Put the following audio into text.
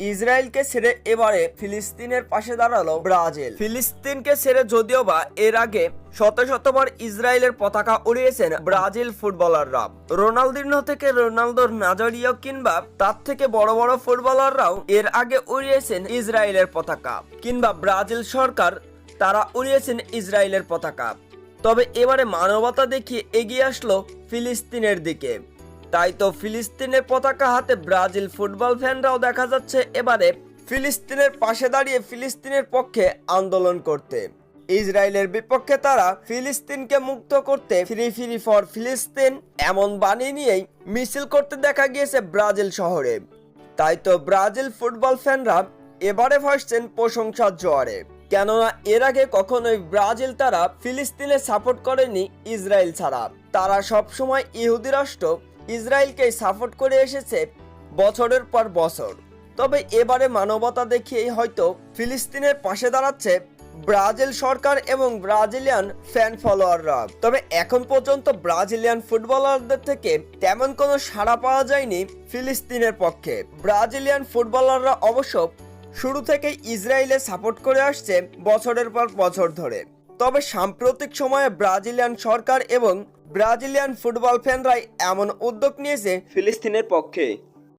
ইসরায়েলকে ছেড়ে এবারে ফিলিস্তিনের পাশে দাঁড়াল ব্রাজিল। ফিলিস্তিনকে ছেড়ে যদিও বা এর আগে শত শতবার ইসরায়েলের পতাকা উড়িয়েছেন ব্রাজিল ফুটবলাররা। রোনালদিনো থেকে রোনালদোর নাজারিও কিংবা তার থেকে বড় বড় ফুটবলাররাও এর আগে উড়িয়েছেন ইসরায়েলের পতাকা, কিংবা ব্রাজিল সরকার তারা উড়িয়েছেন ইসরায়েলের পতাকা। তবে এবারে মানবতা দেখিয়ে এগিয়ে আসলো ফিলিস্তিনের দিকে। তাই তো ফিলিস্তিনের পতাকা হাতে ব্রাজিল ফুটবল ফ্যানরাও দেখা যাচ্ছে এবারে ফিলিস্তিনের পাশে দাঁড়িয়ে ফিলিস্তিনের পক্ষে আন্দোলন করতে। ইসরায়েলের বিপক্ষে তারা ফিলিস্তিনকে মুক্ত করতে ফ্রি ফ্রি ফর ফিলিস্তিন এমন বাণী নিয়েই মিছিল করতে দেখা গিয়েছে ব্রাজিল শহরে। তাই তো ব্রাজিল ফুটবল ফ্যানরা এবারে ভাসছেন প্রশংসার জোয়ারে। কেননা এর আগে কখনোই ব্রাজিল তারা ফিলিস্তিনে সাপোর্ট করেনি ইসরায়েল ছাড়া। তারা সবসময় ইহুদি রাষ্ট্র ইসরায়েলকেই সাপোর্ট করে এসেছে বছরের পর বছর। তবে এবারে মানবতা দেখিয়েই হয়তো ফিলিস্তিনের পাশে দাঁড়াচ্ছে ব্রাজিল সরকার এবং ব্রাজিলিয়ান ফ্যান ফলোয়াররা তবে এখন পর্যন্ত ব্রাজিলিয়ান ফুটবলারদের থেকে তেমন কোনো সাড়া পাওয়া যায়নি ফিলিস্তিনের পক্ষে। ব্রাজিলিয়ান ফুটবলাররা অবশ্য শুরু থেকেই ইসরায়েলে সাপোর্ট করে আসছে বছরের পর বছর ধরে। তবে সাম্প্রতিক সময়ে ব্রাজিলিয়ান সরকার এবং ব্রাজিলিয়ান ফুটবল ফ্যানরাই এমন উদ্যোগ নিয়েছে ফিলিস্তিনের পক্ষে।